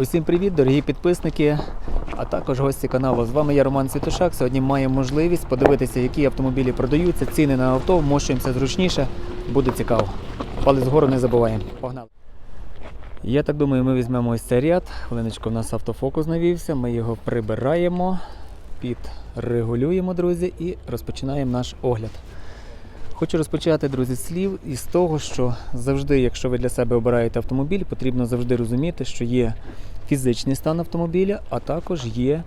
Усім привіт, дорогі підписники, а також гості каналу. З вами я Роман Світошак. Сьогодні маємо можливість подивитися, які автомобілі продаються, ціни на авто, вмощуємося зручніше, буде цікаво. Палець вгору не забуваємо. Погнали. Я так думаю, ми візьмемо ось цей ряд. Хвилиночку, у нас автофокус навівся, ми його прибираємо, підрегулюємо, друзі, і розпочинаємо наш огляд. Хочу розпочати, друзі, слів із того, що завжди, якщо ви для себе обираєте автомобіль, потрібно завжди розуміти, що є фізичний стан автомобіля, а також є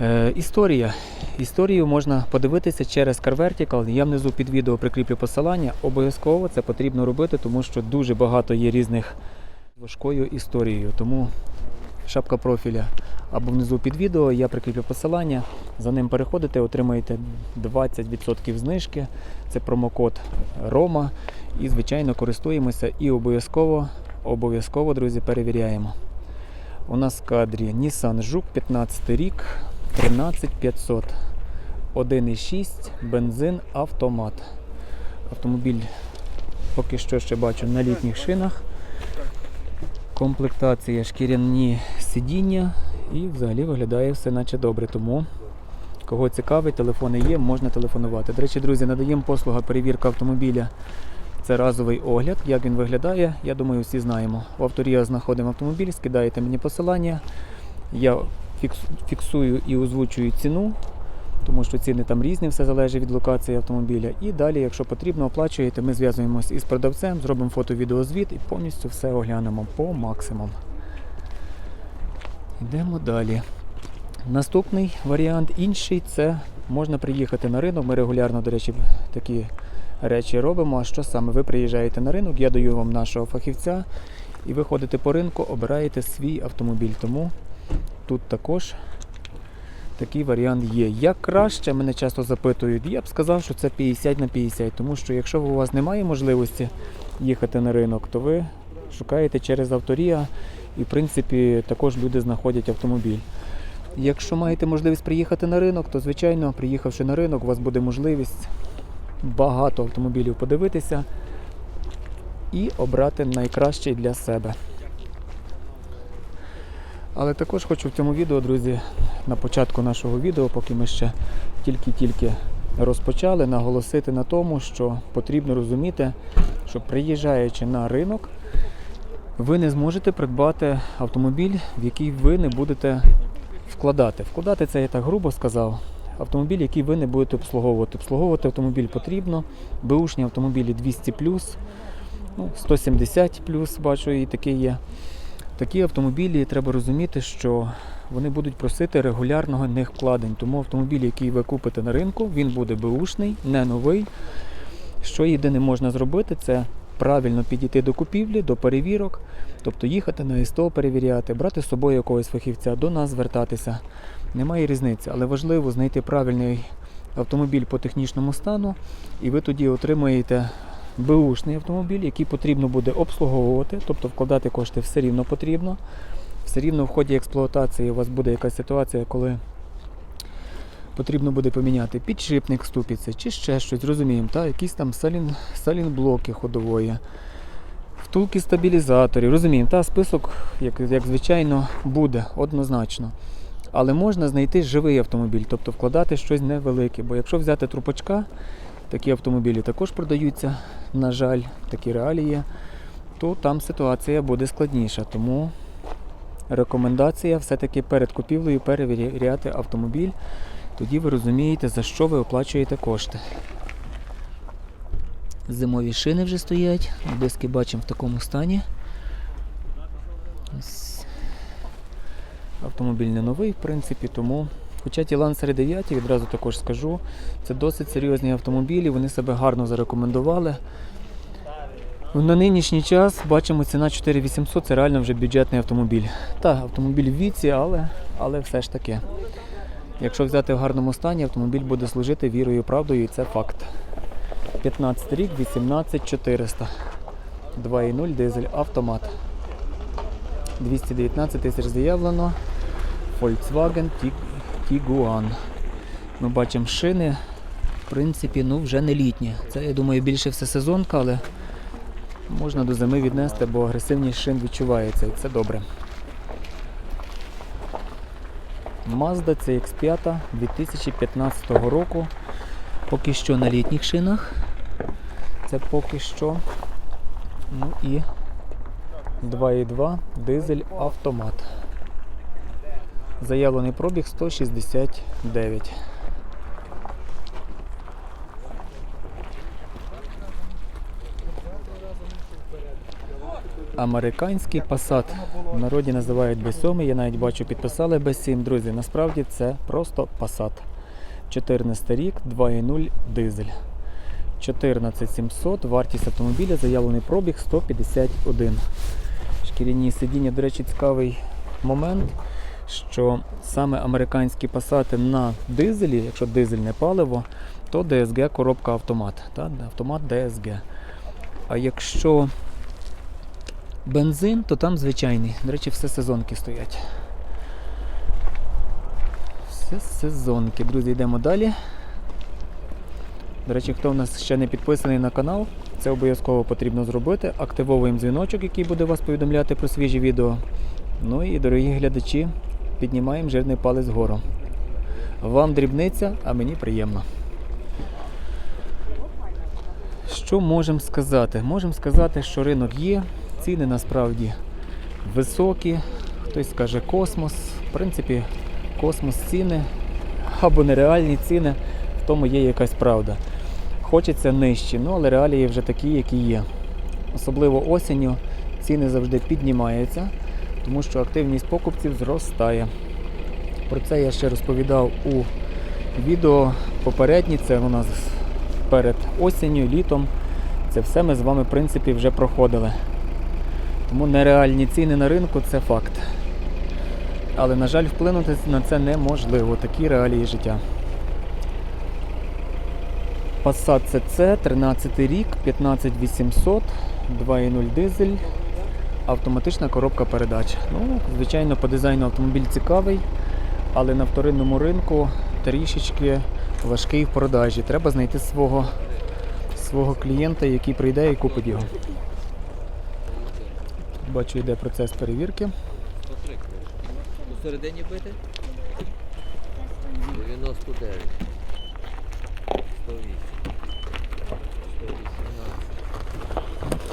е, історія. Історію можна подивитися через CarVertical. Я внизу під відео прикріплю посилання. Обов'язково це потрібно робити, тому що дуже багато є різних важкою історією. Тому шапка профіля або внизу під відео я прикріплю посилання. За ним переходите, отримаєте 20% знижки. Це промокод Рома. І, звичайно, користуємося і обов'язково, обов'язково, друзі, перевіряємо. У нас в кадрі Nissan Жук 15 рік, 13500. 1,6 бензин автомат. Автомобіль поки що ще бачу на літніх шинах. Комплектація шкіряні сидіння і взагалі виглядає все наче добре. Тому кого цікавить, телефони є, можна телефонувати. До речі, друзі, надаємо послуга перевірка автомобіля. Це разовий огляд. Як він виглядає, я думаю, всі знаємо. В авторія знаходимо автомобіль, скидаєте мені посилання. Я фіксую і озвучую ціну, тому що ціни там різні, все залежить від локації автомобіля. І далі, якщо потрібно, оплачуєте, ми зв'язуємося із продавцем, зробимо фото-відеозвіт і повністю все оглянемо по максимуму. Йдемо далі. Наступний варіант інший це можна приїхати на ринок. Ми регулярно, до речі, такі речі робимо. А що саме? Ви приїжджаєте на ринок, я даю вам нашого фахівця, і ви ходите по ринку, обираєте свій автомобіль. Тому тут також такий варіант є. Як краще, мене часто запитують, я б сказав, що це 50 на 50, тому що якщо у вас немає можливості їхати на ринок, то ви шукаєте через авторія, і в принципі також люди знаходять автомобіль. Якщо маєте можливість приїхати на ринок, то звичайно, приїхавши на ринок, у вас буде можливість багато автомобілів подивитися і обрати найкращий для себе. Але також хочу в цьому відео, друзі, на початку нашого відео, поки ми ще тільки-тільки розпочали, наголосити на тому, що потрібно розуміти, що приїжджаючи на ринок, ви не зможете придбати автомобіль, в який ви не будете вкладати. Вкладати це я так грубо сказав. Автомобіль, який ви не будете обслуговувати. Обслуговувати автомобіль потрібно. Бушні автомобілі 200 ну, 170 бачу, і такі є. Такі автомобілі треба розуміти, що вони будуть просити регулярного них вкладень. Тому автомобіль, який ви купите на ринку, він буде беушний, не новий. Що єдине можна зробити, це правильно підійти до купівлі, до перевірок, тобто їхати на СТО перевіряти, брати з собою якогось фахівця, до нас звертатися. Немає різниці, але важливо знайти правильний автомобіль по технічному стану, і ви тоді отримаєте беушний автомобіль, який потрібно буде обслуговувати, тобто вкладати кошти все рівно потрібно. Все рівно в ході експлуатації у вас буде якась ситуація, коли потрібно буде поміняти підшипник ступіці чи ще щось, розуміємо, та? якісь там салін, салінблоки ходової, втулки стабілізаторів, розуміємо, та список, як, як звичайно, буде однозначно. Але можна знайти живий автомобіль, тобто вкладати щось невелике. Бо якщо взяти трупачка, такі автомобілі також продаються, на жаль, такі реалії, то там ситуація буде складніша. Тому рекомендація все-таки перед купівлею перевіряти автомобіль. Тоді ви розумієте, за що ви оплачуєте кошти. Зимові шини вже стоять, диски бачимо в такому стані. Ось. Автомобіль не новий, в принципі, тому. Хоча ті Lancer 9, відразу також скажу, це досить серйозні автомобілі, вони себе гарно зарекомендували. На нинішній час бачимо ціна 4800, це реально вже бюджетний автомобіль. Так, автомобіль в віці, але, але все ж таки. Якщо взяти в гарному стані, автомобіль буде служити вірою і правдою, і це факт. 15 рік, 18400. 2.0 дизель автомат. 219 тисяч заявлено. Volkswagen Tiguan. Ми бачимо шини. В принципі, ну вже не літні. Це, я думаю, більше все сезонка, але можна до зими віднести, бо агресивність шин відчувається і це добре. Mazda CX5 2015 року. Поки що на літніх шинах. Це поки що. Ну і 2,2 дизель автомат. Заявлений пробіг 169. Американський Passat. В народі називають B7, я навіть бачу, підписали B7. Друзі, насправді це просто Passat. 14 рік, 2.0 дизель. 14700, вартість автомобіля, заявлений пробіг 151. Шкіряні сидіння, до речі, цікавий момент, що саме американські пасати на дизелі, якщо дизель не паливо, то DSG коробка автомат. Та? Автомат DSG. А якщо бензин, то там звичайний. До речі, все сезонки стоять. Все сезонки. Друзі, йдемо далі. До речі, хто в нас ще не підписаний на канал, це обов'язково потрібно зробити. Активовуємо дзвіночок, який буде вас повідомляти про свіжі відео. Ну і, дорогі глядачі, піднімаємо жирний палець вгору. Вам дрібниця, а мені приємно. Що можемо сказати? Можемо сказати, що ринок є, ціни насправді високі. Хтось скаже космос. В принципі, космос ціни або нереальні ціни, в тому є якась правда. Хочеться нижче, ну але реалії вже такі, які є. Особливо осінню ціни завжди піднімаються, тому що активність покупців зростає. Про це я ще розповідав у відео попередні, це у нас перед осінню, літом. Це все ми з вами, в принципі, вже проходили. Тому нереальні ціни на ринку це факт. Але, на жаль, вплинути на це неможливо. Такі реалії життя. Passat CC, 13 рік, 15800, 2.0 дизель, автоматична коробка передач. Ну, звичайно, по дизайну автомобіль цікавий, але на вторинному ринку трішечки важкий в продажі. Треба знайти свого, свого клієнта, який прийде і купить його. Бачу, йде процес перевірки. Посередині бити? 99. 108.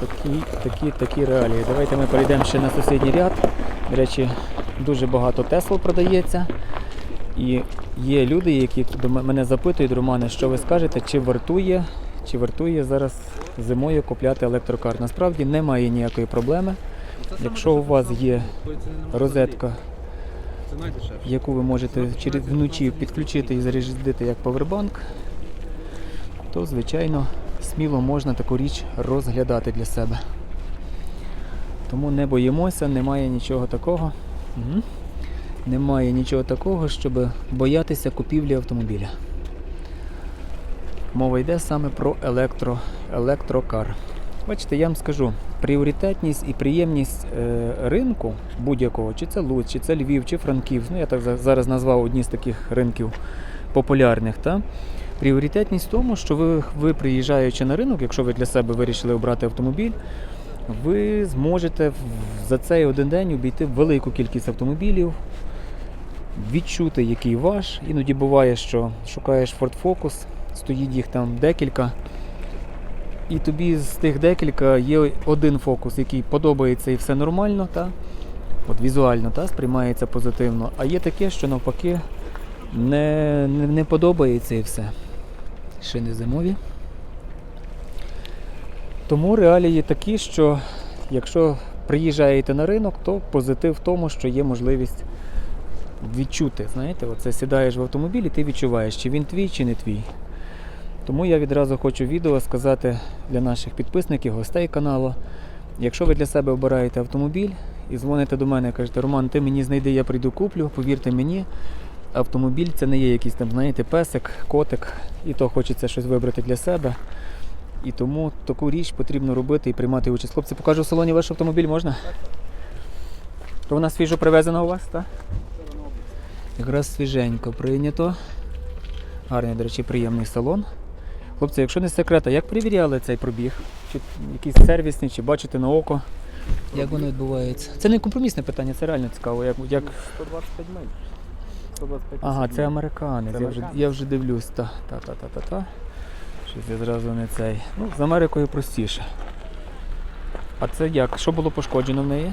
118. Такі, такі, такі реалії. Давайте ми перейдемо ще на сусідній ряд. До речі, дуже багато Тесл продається. І є люди, які до мене запитують, Романе, що ви скажете, чи вартує, чи вартує зараз зимою купляти електрокар. Насправді немає ніякої проблеми. Якщо у вас є розетка, яку ви можете через вночі підключити і зарядити як павербанк, то звичайно сміло можна таку річ розглядати для себе. Тому не боїмося, немає нічого такого. Мгм. Немає нічого такого, щоб боятися купівлі автомобіля. Мова йде саме про електро, електрокар. Бачите, я вам скажу, пріоритетність і приємність е, ринку будь-якого, чи це Луць, чи це Львів, чи Франківськ, ну я так зараз назвав одні з таких ринків популярних. Та? Пріоритетність в тому, що ви, ви приїжджаючи на ринок, якщо ви для себе вирішили обрати автомобіль, ви зможете за цей один день обійти велику кількість автомобілів, відчути, який ваш. Іноді буває, що шукаєш Ford Focus, стоїть їх там декілька. І тобі з тих декілька є один фокус, який подобається і все нормально, та? От візуально та, сприймається позитивно. А є таке, що навпаки не, не, не подобається і все. Шини зимові. Тому реалії такі, що якщо приїжджаєте на ринок, то позитив в тому, що є можливість відчути. Знаєте, оце сідаєш в автомобіль і ти відчуваєш, чи він твій, чи не твій. Тому я відразу хочу відео сказати для наших підписників, гостей каналу. Якщо ви для себе обираєте автомобіль і дзвоните до мене і кажете, Роман, ти мені знайди, я прийду куплю, повірте мені, автомобіль це не є якийсь там, знаєте, песик, котик, і то хочеться щось вибрати для себе. І тому таку річ потрібно робити і приймати участь. Хлопці, покажу в салоні ваш автомобіль, можна? То вона свіжо привезена у вас, так? Якраз свіженько прийнято. Гарний, до речі, приємний салон. Хлопці, якщо не секрет, а як перевіряли цей пробіг? Чи якийсь сервісний, чи бачите на око? Як воно відбувається? Це не компромісне питання, це реально цікаво. Як, як... 125 миль. 125 Ага, це американець. Це я, вже, американець? я вже дивлюсь. Та, та, та, та, та, та. Щось я зразу не цей. Ну, з Америкою простіше. А це як? Що було пошкоджено в неї?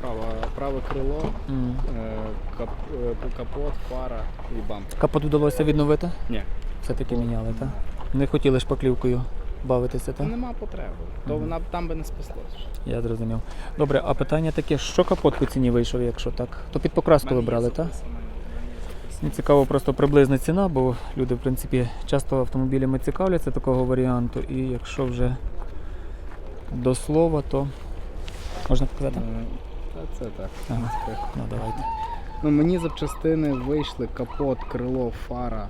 Праве, праве крило, М. е, кап, е, капот, фара і бампер. Капот вдалося відновити? Ні. Все-таки міняли, так? Не хотіли шпаклівкою бавитися, так? Нема потреби. То вона б там би не спаслась. Я зрозумів. Добре, а питання таке, що капот по ціні вийшов, якщо так? То під покраску ви брали, так? Мені цікаво просто приблизна ціна, бо люди, в принципі, часто автомобілями цікавляться такого варіанту, і якщо вже до слова, то можна показати? Та це так. Ага. Ну давайте. Ну, мені запчастини вийшли капот, крило, фара,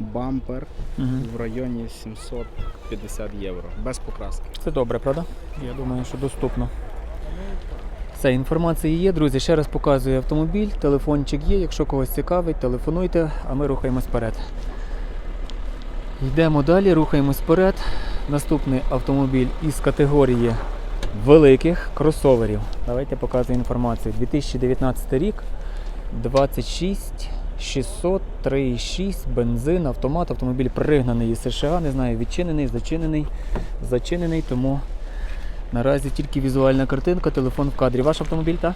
бампер Угу. в районі 750 євро. Без покраски. Це добре, правда? Я думаю, що доступно. Все, інформація є, друзі. Ще раз показую автомобіль, телефончик є. Якщо когось цікавить, телефонуйте, а ми рухаємось вперед. Йдемо далі, рухаємось вперед. Наступний автомобіль із категорії великих кросоверів. Давайте показую інформацію. 2019 рік, 26 600, 3,6, бензин, автомат, автомобіль пригнаний із США, не знаю, відчинений, зачинений, зачинений, тому наразі тільки візуальна картинка, телефон в кадрі. Ваш автомобіль, так?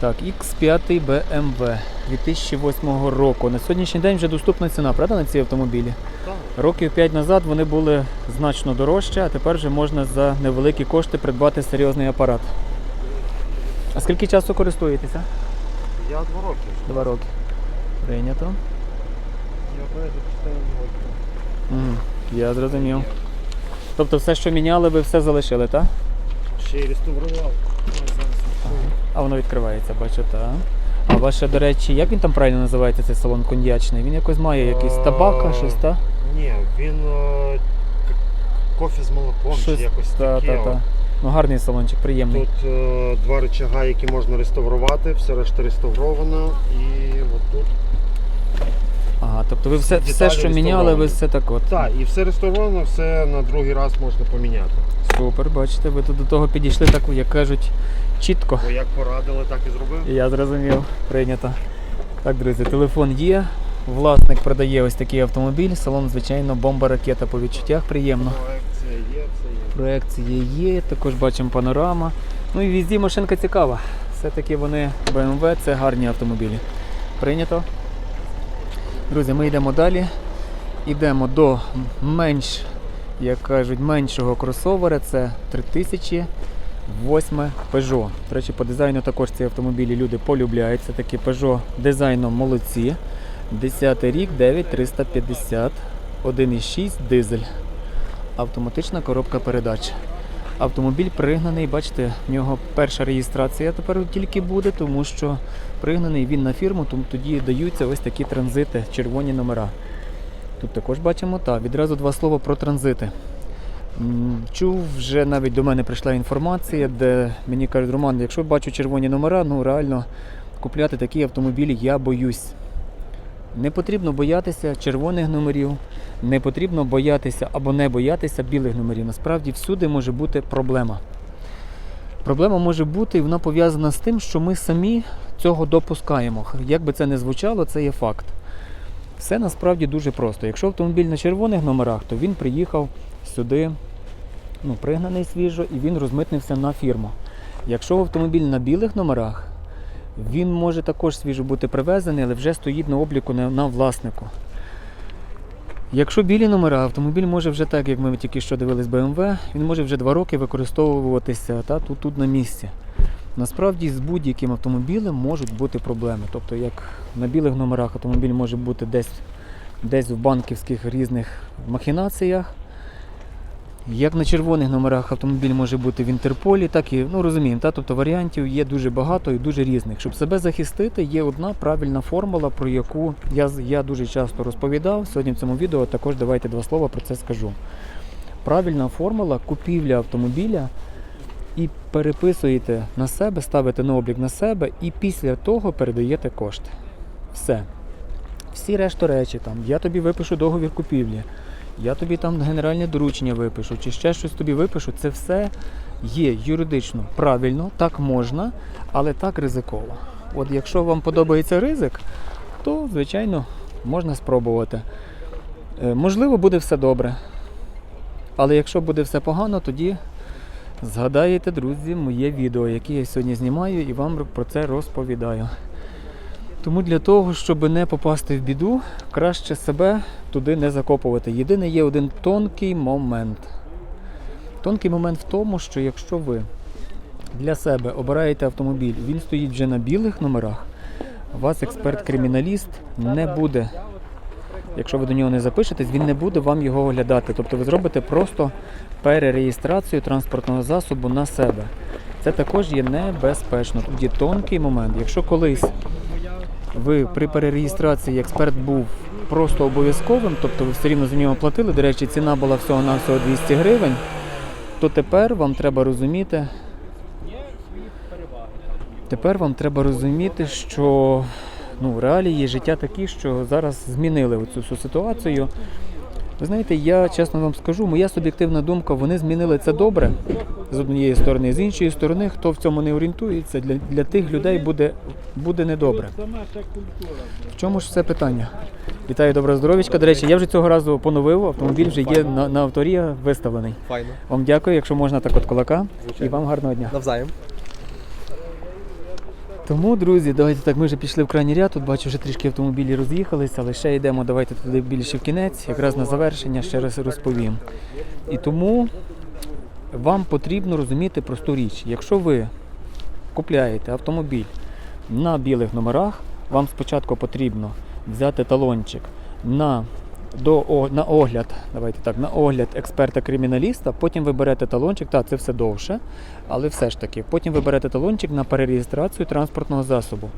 Так, X5 BMW 2008 року. На сьогоднішній день вже доступна ціна, правда, на ці автомобілі? Років 5 назад вони були значно дорожчі, а тепер вже можна за невеликі кошти придбати серйозний апарат. А скільки часу користуєтеся? Я два роки. Два роки. Прийнято. Я перед 4 роки. Мгм, Я зрозумів. Тобто все, що міняли, ви все залишили, так? Ще й реставрував. Ну, зараз А воно відкривається, бачу, так. А ваше, до речі, як він там правильно називається цей салон коньячний? Він якось має якийсь табака, щось, так? Ні, він е, к- кофе з молоком Щось, чи якось та, таке. та, та. Ну гарний салончик, приємний. Тут е, два рычага, які можна реставрувати, все решта реставровано. І от тут. Ага, тобто ви все, Деталі все що міняли, ви реставровані. все так от. Так, і все реставровано, все на другий раз можна поміняти. Супер, бачите, ви тут до того підійшли так, як кажуть, чітко. Бо як порадили, так і зробив. Я зрозумів, прийнято. Так, друзі, телефон є. Власник продає ось такий автомобіль. Салон, звичайно, бомба ракета по відчуттях приємно. Є. Проекції є, також бачимо панорама. Ну і візді машинка цікава. Все-таки вони BMW, це гарні автомобілі. Прийнято. Друзі, ми йдемо далі. Йдемо до менш, як кажуть, меншого кросовера. Це 3008 Peugeot. До речі, по дизайну також ці автомобілі люди полюбляють. Це такі Peugeot дизайном молодці. 10 рік, 9350, 1,6 дизель автоматична коробка передач. Автомобіль пригнаний, бачите, в нього перша реєстрація тепер тільки буде, тому що пригнаний він на фірму, тому тоді даються ось такі транзити, червоні номера. Тут також бачимо, та відразу два слова про транзити. Чув, вже навіть до мене прийшла інформація, де мені кажуть, Роман, якщо бачу червоні номера, ну реально купляти такі автомобілі я боюсь. Не потрібно боятися червоних номерів, не потрібно боятися або не боятися білих номерів. Насправді всюди може бути проблема. Проблема може бути, і вона пов'язана з тим, що ми самі цього допускаємо. Як би це не звучало, це є факт. Все насправді дуже просто. Якщо автомобіль на червоних номерах, то він приїхав сюди, ну, пригнаний свіжо, і він розмитнився на фірму. Якщо автомобіль на білих номерах, він може також свіжо бути привезений, але вже стоїть на обліку на, на власнику. Якщо білі номера, автомобіль може вже так, як ми тільки що дивились BMW, він може вже два роки використовуватися та, тут, тут на місці. Насправді з будь-яким автомобілем можуть бути проблеми. Тобто, як на білих номерах автомобіль може бути десь, десь в банківських різних махінаціях, як на червоних номерах автомобіль може бути в Інтерполі, так і ну розуміємо, та? тобто варіантів є дуже багато і дуже різних. Щоб себе захистити, є одна правильна формула, про яку я, я дуже часто розповідав. Сьогодні в цьому відео також давайте два слова про це скажу. Правильна формула купівля автомобіля і переписуєте на себе, ставите на облік на себе, і після того передаєте кошти. Все. Всі решту речі, там, я тобі випишу договір купівлі, я тобі там генеральне доручення випишу, чи ще щось тобі випишу, це все є юридично правильно, так можна, але так ризиково. От якщо вам подобається ризик, то звичайно можна спробувати. Е, Можливо, буде все добре. Але якщо буде все погано, тоді згадаєте, друзі, моє відео, яке я сьогодні знімаю і вам про це розповідаю. Тому для того, щоб не попасти в біду, краще себе туди не закопувати. Єдине є один тонкий момент. Тонкий момент в тому, що якщо ви для себе обираєте автомобіль, він стоїть вже на білих номерах, вас експерт-криміналіст не буде. Якщо ви до нього не запишетесь, він не буде вам його оглядати. Тобто ви зробите просто перереєстрацію транспортного засобу на себе. Це також є небезпечно. Тут є тонкий момент. Якщо колись ви при перереєстрації експерт був просто обов'язковим, тобто ви все рівно за нього платили, до речі, ціна була всього на всього 200 гривень, то тепер вам треба розуміти. Тепер вам треба розуміти, що ну, реалії життя такі, що зараз змінили цю ситуацію. Ви знаєте, я чесно вам скажу, моя суб'єктивна думка, вони змінили це добре з однієї сторони, з іншої сторони, хто в цьому не орієнтується, для, для тих людей буде, буде недобре. В чому ж все питання? Вітаю, доброго здоров'ячка. До речі, я вже цього разу поновив, автомобіль вже є на, на авторі виставлений. Файно. Вам дякую, якщо можна так от кулака. І вам гарного дня. Навзаєм. Тому, друзі, давайте так. Ми вже пішли в крайній ряд. Тут бачу, вже трішки автомобілі роз'їхалися, але ще йдемо. Давайте туди більше в кінець, якраз на завершення ще раз розповім. І тому вам потрібно розуміти просту річ. Якщо ви купляєте автомобіль на білих номерах, вам спочатку потрібно взяти талончик на, до, о- на огляд, давайте так, на огляд експерта-криміналіста, потім ви берете талончик, так, це все довше, але все ж таки, потім ви берете талончик на перереєстрацію транспортного засобу.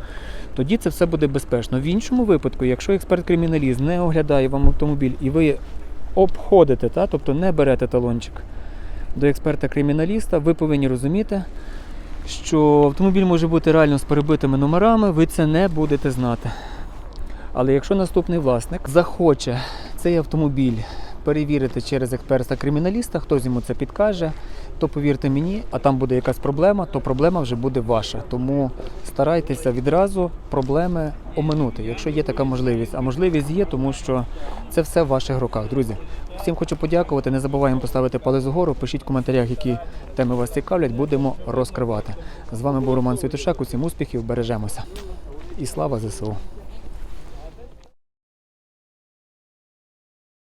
Тоді це все буде безпечно. В іншому випадку, якщо експерт-криміналіст не оглядає вам автомобіль і ви обходите, та, тобто не берете талончик до експерта-криміналіста, ви повинні розуміти, що автомобіль може бути реально з перебитими номерами, ви це не будете знати. Але якщо наступний власник захоче цей автомобіль перевірити через експерта-криміналіста, хтось йому це підкаже, то повірте мені, а там буде якась проблема, то проблема вже буде ваша. Тому старайтеся відразу проблеми оминути, якщо є така можливість. А можливість є, тому що це все в ваших руках. Друзі, всім хочу подякувати. Не забуваємо поставити палець вгору, пишіть в коментарях, які теми вас цікавлять, будемо розкривати. З вами був Роман Святошак. Усім успіхів, бережемося. І слава ЗСУ!